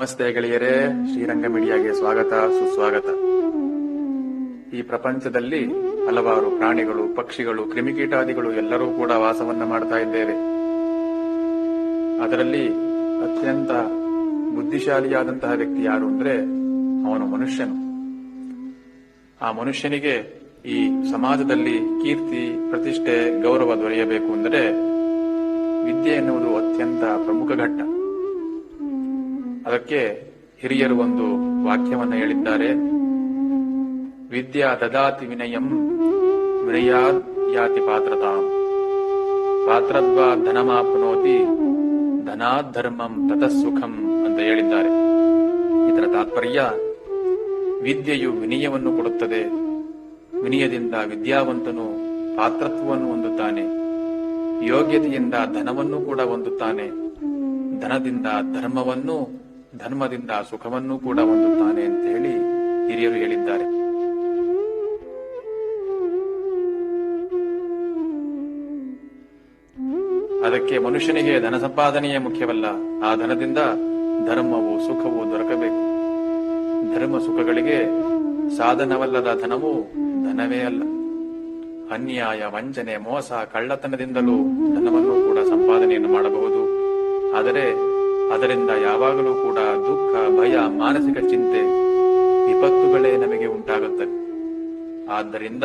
ನಮಸ್ತೆ ಗೆಳೆಯರೇ ಶ್ರೀರಂಗ ಮೀಡಿಯಾಗೆ ಸ್ವಾಗತ, ಸುಸ್ವಾಗತ. ಈ ಪ್ರಪಂಚದಲ್ಲಿ ಹಲವಾರು ಪ್ರಾಣಿಗಳು, ಪಕ್ಷಿಗಳು, ಕ್ರಿಮಿಕೀಟಾದಿಗಳು ಎಲ್ಲರೂ ಕೂಡ ವಾಸವನ್ನ ಮಾಡ್ತಾ ಇದ್ದೇವೆ. ಅದರಲ್ಲಿ ಅತ್ಯಂತ ಬುದ್ಧಿಶಾಲಿಯಾದಂತಹ ವ್ಯಕ್ತಿ ಯಾರು ಅಂದ್ರೆ ಅವನು ಮನುಷ್ಯನು. ಆ ಮನುಷ್ಯನಿಗೆ ಈ ಸಮಾಜದಲ್ಲಿ ಕೀರ್ತಿ, ಪ್ರತಿಷ್ಠೆ, ಗೌರವ ದೊರೆಯಬೇಕು ಅಂದರೆ ವಿದ್ಯೆ ಎನ್ನುವುದು ಅತ್ಯಂತ ಪ್ರಮುಖ ಘಟ್ಟ. ಅದಕ್ಕೆ ಹಿರಿಯರು ಒಂದು ವಾಕ್ಯವನ್ನು ಹೇಳಿದ್ದಾರೆ. ವಿದ್ಯಾ ದದಾತಿ ವಿನಯಂ ವಿನಯಾದ್ ಯಾತಿ ಪಾತ್ರತಾಂ. ಪಾತ್ರತ್ವ ಧನಮಾಪ್ನೋತಿ ಧನಾಧರ್ಮಂ ಧರ್ಮಂ ತತಃಸುಖಂ ಅಂತ ಹೇಳಿದ್ದಾರೆ. ಇದರ ತಾತ್ಪರ್ಯ ವಿದ್ಯೆಯು ವಿನಯವನ್ನು ಕೊಡುತ್ತದೆ. ವಿನಯದಿಂದ ವಿದ್ಯಾವಂತನು ಪಾತ್ರತ್ವವನ್ನು ಹೊಂದುತ್ತಾನೆ. ಯೋಗ್ಯತೆಯಿಂದ ಧನವನ್ನು ಕೂಡ ಹೊಂದುತ್ತಾನೆ. ಧನದಿಂದ ಧರ್ಮವನ್ನು ಧರ್ಮದಿಂದ ಸುಖವನ್ನು ಕೂಡ ಹೊಂದುತ್ತಾನೆ ಅಂತ ಹೇಳಿ ಹಿರಿಯರು ಹೇಳಿದ್ದಾರೆ. ಅದಕ್ಕೆ ಮನುಷ್ಯನಿಗೆ ಧನ ಸಂಪಾದನೆಯೇ ಮುಖ್ಯವಲ್ಲ, ಆ ಧನದಿಂದ ಧರ್ಮವು ಸುಖವು ದೊರಕಬೇಕು. ಧರ್ಮ ಸುಖಗಳಿಗೆ ಸಾಧನವಲ್ಲದ ಧನವು ಧನವೇ ಅಲ್ಲ. ಅನ್ಯಾಯ, ವಂಚನೆ, ಮೋಸ, ಕಳ್ಳತನದಿಂದಲೂ ಧನವನ್ನು ಕೂಡ ಸಂಪಾದನೆಯನ್ನು ಮಾಡಬಹುದು. ಆದರೆ ಅದರಿಂದ ಯಾವಾಗಲೂ ಕೂಡ ದುಃಖ, ಭಯ, ಮಾನಸಿಕ ಚಿಂತೆ ವಿಪತ್ತುಗಳೇ ನಮಗೆ ಉಂಟಾಗುತ್ತವೆ. ಆದ್ದರಿಂದ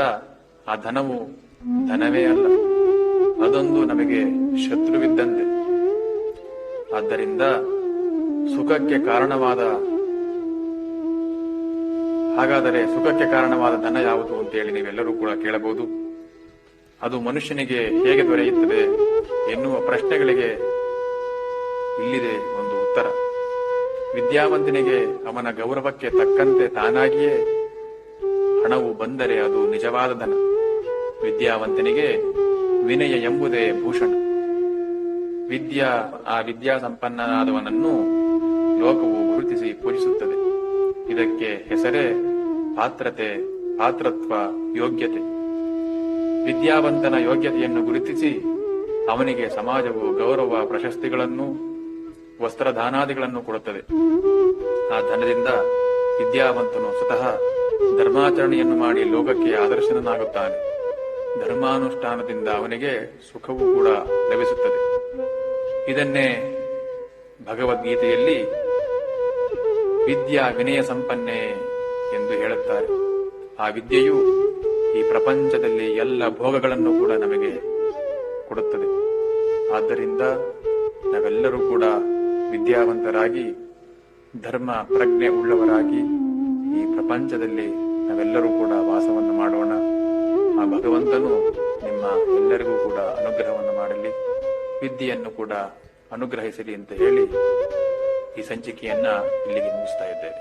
ಆ ಧನವು ಧನವೇ ಅಲ್ಲ, ಅದೊಂದು ನಮಗೆ ಶತ್ರುವಿದ್ದಂತೆ. ಆದ್ದರಿಂದ ಸುಖಕ್ಕೆ ಕಾರಣವಾದ ಹಾಗಾದರೆ ಸುಖಕ್ಕೆ ಕಾರಣವಾದ ಧನ ಯಾವುದು ಅಂತೇಳಿ ನೀವೆಲ್ಲರೂ ಕೂಡ ಕೇಳಬಹುದು. ಅದು ಮನುಷ್ಯನಿಗೆ ಹೇಗೆ ದೊರೆಯುತ್ತದೆ ಎನ್ನುವ ಪ್ರಶ್ನೆಗಳಿಗೆ ಇಲ್ಲಿದೆ ಒಂದು ಉತ್ತರ. ವಿದ್ಯಾವಂತನಿಗೆ ಅವನ ಗೌರವಕ್ಕೆ ತಕ್ಕಂತೆ ತಾನಾಗಿಯೇ ಹಣವು ಬಂದರೆ ಅದು ನಿಜವಾದ ಧನ. ವಿದ್ಯಾವಂತನಿಗೆ ವಿನಯ ಎಂಬುದೇ ಭೂಷಣ. ವಿದ್ಯಾ, ಆ ವಿದ್ಯಾ ಸಂಪನ್ನನಾದವನನ್ನು ಲೋಕವು ಗುರುತಿಸಿ ಪೂಜಿಸುತ್ತದೆ. ಇದಕ್ಕೆ ಹೆಸರೇ ಪಾತ್ರತೆ, ಪಾತ್ರತ್ವ, ಯೋಗ್ಯತೆ. ವಿದ್ಯಾವಂತನ ಯೋಗ್ಯತೆಯನ್ನು ಗುರುತಿಸಿ ಅವನಿಗೆ ಸಮಾಜವು ಗೌರವ ಪ್ರಶಸ್ತಿಗಳನ್ನು ವಸ್ತ್ರದಾನಾದಿಗಳನ್ನು ಕೊಡುತ್ತದೆ. ಆ ಧನದಿಂದ ವಿದ್ಯಾವಂತನು ಸ್ವತಃ ಧರ್ಮಾಚರಣೆಯನ್ನು ಮಾಡಿ ಲೋಕಕ್ಕೆ ಆದರ್ಶನಾಗುತ್ತಾನೆ ಧರ್ಮಾನುಷ್ಠಾನದಿಂದ ಅವನಿಗೆ ಸುಖವೂ ಕೂಡ ಲಭಿಸುತ್ತದೆ. ಇದನ್ನೇ ಭಗವದ್ಗೀತೆಯಲ್ಲಿ ವಿದ್ಯಾ ವಿನಯ ಸಂಪನ್ನೆ ಎಂದು ಹೇಳುತ್ತಾರೆ. ಆ ವಿದ್ಯೆಯು ಈ ಪ್ರಪಂಚದಲ್ಲಿ ಎಲ್ಲ ಭೋಗಗಳನ್ನು ಕೂಡ ನಮಗೆ ಕೊಡುತ್ತದೆ. ಆದ್ದರಿಂದ ನಾವೆಲ್ಲರೂ ಕೂಡ ವಿದ್ಯಾವಂತರಾಗಿ, ಧರ್ಮ ಪ್ರಜ್ಞೆ ಉಳ್ಳವರಾಗಿ ಈ ಪ್ರಪಂಚದಲ್ಲಿ ನಾವೆಲ್ಲರೂ ಕೂಡ ವಾಸವನ್ನು ಮಾಡೋಣ. ಆ ಭಗವಂತನು ನಿಮ್ಮ ಎಲ್ಲರಿಗೂ ಕೂಡ ಅನುಗ್ರಹವನ್ನು ಮಾಡಲಿ. ವಿದ್ಯೆಯನ್ನು ಕೂಡ ಅನುಗ್ರಹಿಸಲಿ ಅಂತ ಹೇಳಿ ಈ ಸಂಚಿಕೆಯನ್ನ ಇಲ್ಲಿಗೆ ಮುಗಿಸ್ತಾ ಇದ್ದೇವೆ